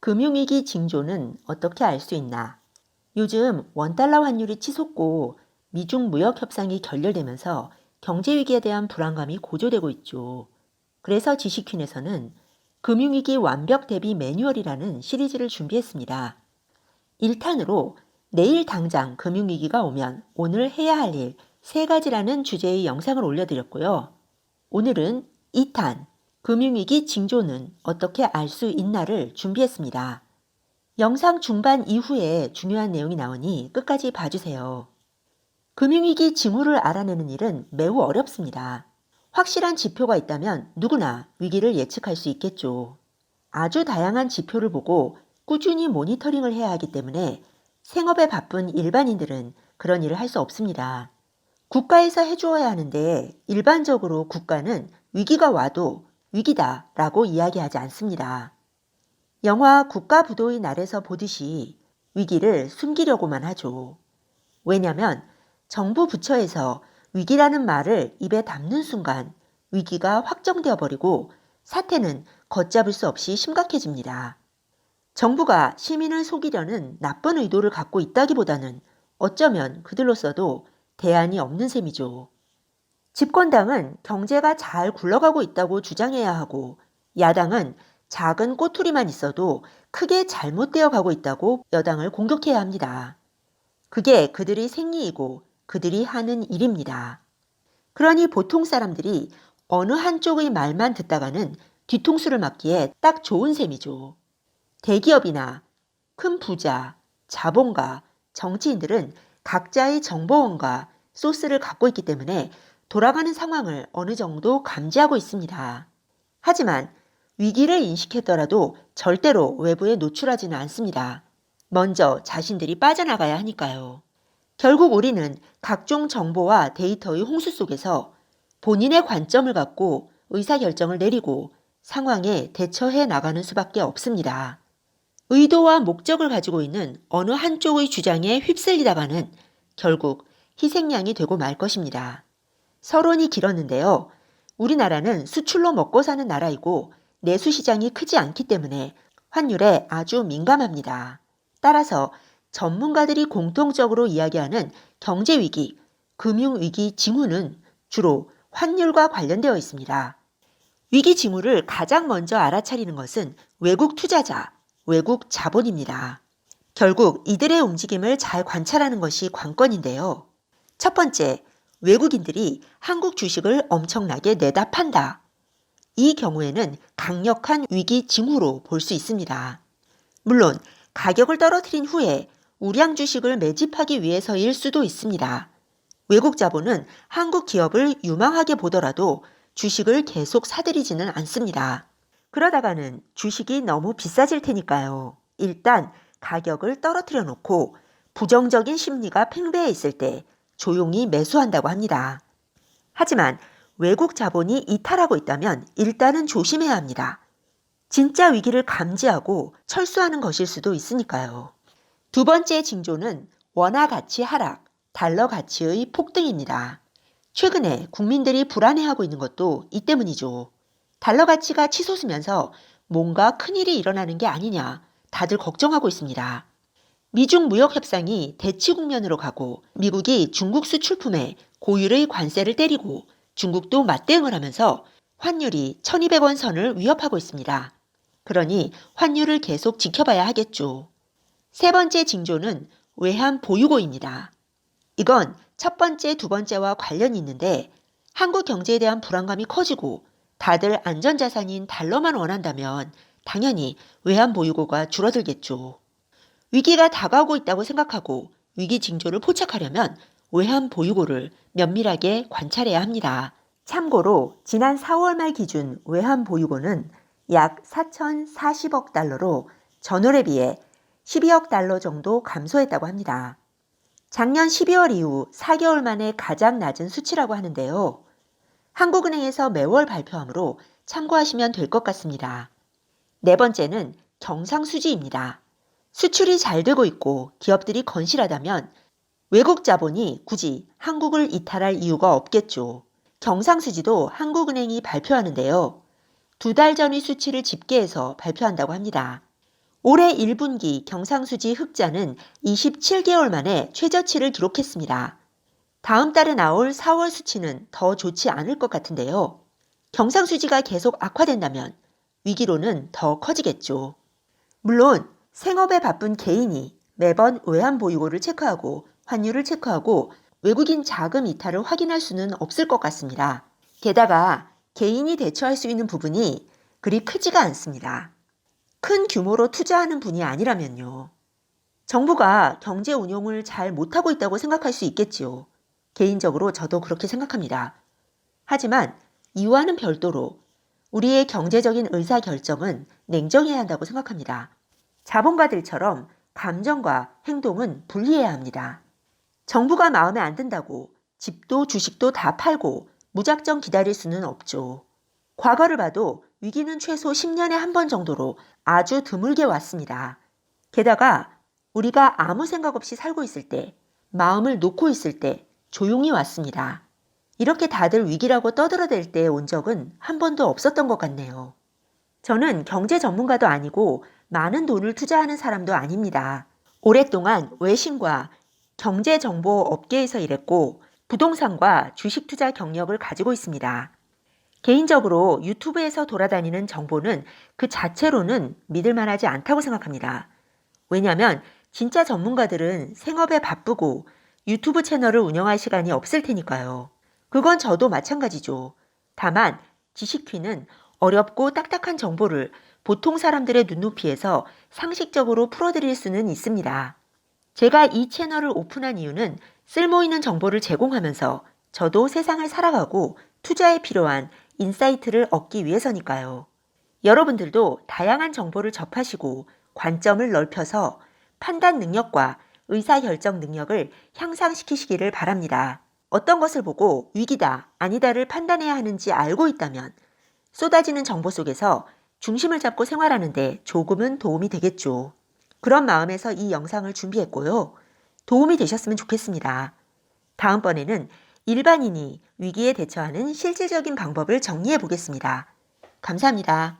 금융위기 징조는 어떻게 알 수 있나? 요즘 원달러 환율이 치솟고 미중 무역 협상이 결렬되면서 경제 위기에 대한 불안감이 고조되고 있죠. 그래서 지식퀸에서는 금융위기 완벽 대비 매뉴얼이라는 시리즈를 준비했습니다. 1탄으로 내일 당장 금융위기가 오면 오늘 해야 할일세 가지라는 주제의 영상을 올려드렸고요. 오늘은 2탄 금융위기 징조는 어떻게 알 수 있나를 준비했습니다. 영상 중반 이후에 중요한 내용이 나오니 끝까지 봐주세요. 금융위기 징후를 알아내는 일은 매우 어렵습니다. 확실한 지표가 있다면 누구나 위기를 예측할 수 있겠죠. 아주 다양한 지표를 보고 꾸준히 모니터링을 해야 하기 때문에 생업에 바쁜 일반인들은 그런 일을 할 수 없습니다. 국가에서 해주어야 하는데 일반적으로 국가는 위기가 와도 위기다 라고 이야기하지 않습니다. 영화 국가부도의 날에서 보듯이 위기를 숨기려고만 하죠. 왜냐면 정부 부처에서 위기라는 말을 입에 담는 순간 위기가 확정되어 버리고 사태는 걷잡을 수 없이 심각해집니다. 정부가 시민을 속이려는 나쁜 의도를 갖고 있다기보다는 어쩌면 그들로서도 대안이 없는 셈이죠. 집권당은 경제가 잘 굴러가고 있다고 주장해야 하고 야당은 작은 꼬투리만 있어도 크게 잘못되어 가고 있다고 여당을 공격해야 합니다. 그게 그들의 생리이고 그들이 하는 일입니다. 그러니 보통 사람들이 어느 한쪽의 말만 듣다가는 뒤통수를 맞기에 딱 좋은 셈이죠. 대기업이나 큰 부자, 자본가, 정치인들은 각자의 정보원과 소스를 갖고 있기 때문에 돌아가는 상황을 어느 정도 감지하고 있습니다. 하지만 위기를 인식했더라도 절대로 외부에 노출하지는 않습니다. 먼저 자신들이 빠져나가야 하니까요. 결국 우리는 각종 정보와 데이터의 홍수 속에서 본인의 관점을 갖고 의사결정을 내리고 상황에 대처해 나가는 수밖에 없습니다. 의도와 목적을 가지고 있는 어느 한쪽의 주장에 휩쓸리다가는 결국 희생양이 되고 말 것입니다. 서론이 길었는데요. 우리나라는 수출로 먹고 사는 나라이고 내수 시장이 크지 않기 때문에 환율에 아주 민감합니다. 따라서 전문가들이 공통적으로 이야기하는 경제 위기, 금융 위기 징후는 주로 환율과 관련되어 있습니다. 위기 징후를 가장 먼저 알아차리는 것은 외국 투자자, 외국 자본입니다. 결국 이들의 움직임을 잘 관찰하는 것이 관건인데요. 첫 번째, 외국인들이 한국 주식을 엄청나게 내다 판다. 이 경우에는 강력한 위기 징후로 볼 수 있습니다. 물론 가격을 떨어뜨린 후에 우량 주식을 매집하기 위해서일 수도 있습니다. 외국 자본은 한국 기업을 유망하게 보더라도 주식을 계속 사들이지는 않습니다. 그러다가는 주식이 너무 비싸질 테니까요. 일단 가격을 떨어뜨려 놓고 부정적인 심리가 팽배해 있을 때 조용히 매수한다고 합니다. 하지만 외국 자본이 이탈하고 있다면 일단은 조심해야 합니다. 진짜 위기를 감지하고 철수하는 것일 수도 있으니까요. 두 번째 징조는 원화 가치 하락, 달러 가치의 폭등입니다. 최근에 국민들이 불안해하고 있는 것도 이 때문이죠. 달러 가치가 치솟으면서 뭔가 큰일이 일어나는 게 아니냐 다들 걱정하고 있습니다. 미중 무역 협상이 대치 국면으로 가고 미국이 중국 수출품에 고율의 관세를 때리고 중국도 맞대응을 하면서 환율이 1200원 선을 위협하고 있습니다. 그러니 환율을 계속 지켜봐야 하겠죠. 세 번째 징조는 외환 보유고입니다. 이건 첫 번째, 두 번째와 관련이 있는데 한국 경제에 대한 불안감이 커지고 다들 안전자산인 달러만 원한다면 당연히 외환 보유고가 줄어들겠죠. 위기가 다가오고 있다고 생각하고 위기 징조를 포착하려면 외환 보유고를 면밀하게 관찰해야 합니다. 참고로 지난 4월 말 기준 외환 보유고는 약 4,040억 달러로 전월에 비해 12억 달러 정도 감소했다고 합니다. 작년 12월 이후 4개월 만에 가장 낮은 수치라고 하는데요. 한국은행에서 매월 발표하므로 참고하시면 될 것 같습니다. 네 번째는 경상수지입니다. 수출이 잘 되고 있고 기업들이 건실하다면 외국 자본이 굳이 한국을 이탈할 이유가 없겠죠. 경상수지도 한국은행이 발표하는데요. 두 달 전의 수치를 집계해서 발표한다고 합니다. 올해 1분기 경상수지 흑자는 27개월 만에 최저치를 기록했습니다. 다음 달에 나올 4월 수치는 더 좋지 않을 것 같은데요. 경상수지가 계속 악화된다면 위기로는 더 커지겠죠. 물론 생업에 바쁜 개인이 매번 외환 보유고를 체크하고 환율을 체크하고 외국인 자금 이탈을 확인할 수는 없을 것 같습니다. 게다가 개인이 대처할 수 있는 부분이 그리 크지가 않습니다. 큰 규모로 투자하는 분이 아니라면요. 정부가 경제 운용을 잘 못하고 있다고 생각할 수 있겠지요. 개인적으로 저도 그렇게 생각합니다. 하지만 이와는 별도로 우리의 경제적인 의사 결정은 냉정해야 한다고 생각합니다. 자본가들처럼 감정과 행동은 분리해야 합니다. 정부가 마음에 안 든다고 집도 주식도 다 팔고 무작정 기다릴 수는 없죠. 과거를 봐도 위기는 최소 10년에 한 번 정도로 아주 드물게 왔습니다. 게다가 우리가 아무 생각 없이 살고 있을 때, 마음을 놓고 있을 때 조용히 왔습니다. 이렇게 다들 위기라고 떠들어댈 때 온 적은 한 번도 없었던 것 같네요. 저는 경제 전문가도 아니고 많은 돈을 투자하는 사람도 아닙니다. 오랫동안 외신과 경제 정보 업계에서 일했고 부동산과 주식 투자 경력을 가지고 있습니다. 개인적으로 유튜브에서 돌아다니는 정보는 그 자체로는 믿을 만하지 않다고 생각합니다. 왜냐하면 진짜 전문가들은 생업에 바쁘고 유튜브 채널을 운영할 시간이 없을 테니까요. 그건 저도 마찬가지죠. 다만 지식퀴는 어렵고 딱딱한 정보를 보통 사람들의 눈높이에서 상식적으로 풀어드릴 수는 있습니다. 제가 이 채널을 오픈한 이유는 쓸모 있는 정보를 제공하면서 저도 세상을 살아가고 투자에 필요한 인사이트를 얻기 위해서니까요. 여러분들도 다양한 정보를 접하시고 관점을 넓혀서 판단 능력과 의사결정 능력을 향상시키시기를 바랍니다. 어떤 것을 보고 위기다, 아니다를 판단해야 하는지 알고 있다면 쏟아지는 정보 속에서 중심을 잡고 생활하는데 조금은 도움이 되겠죠. 그런 마음에서 이 영상을 준비했고요. 도움이 되셨으면 좋겠습니다. 다음번에는 일반인이 위기에 대처하는 실질적인 방법을 정리해 보겠습니다. 감사합니다.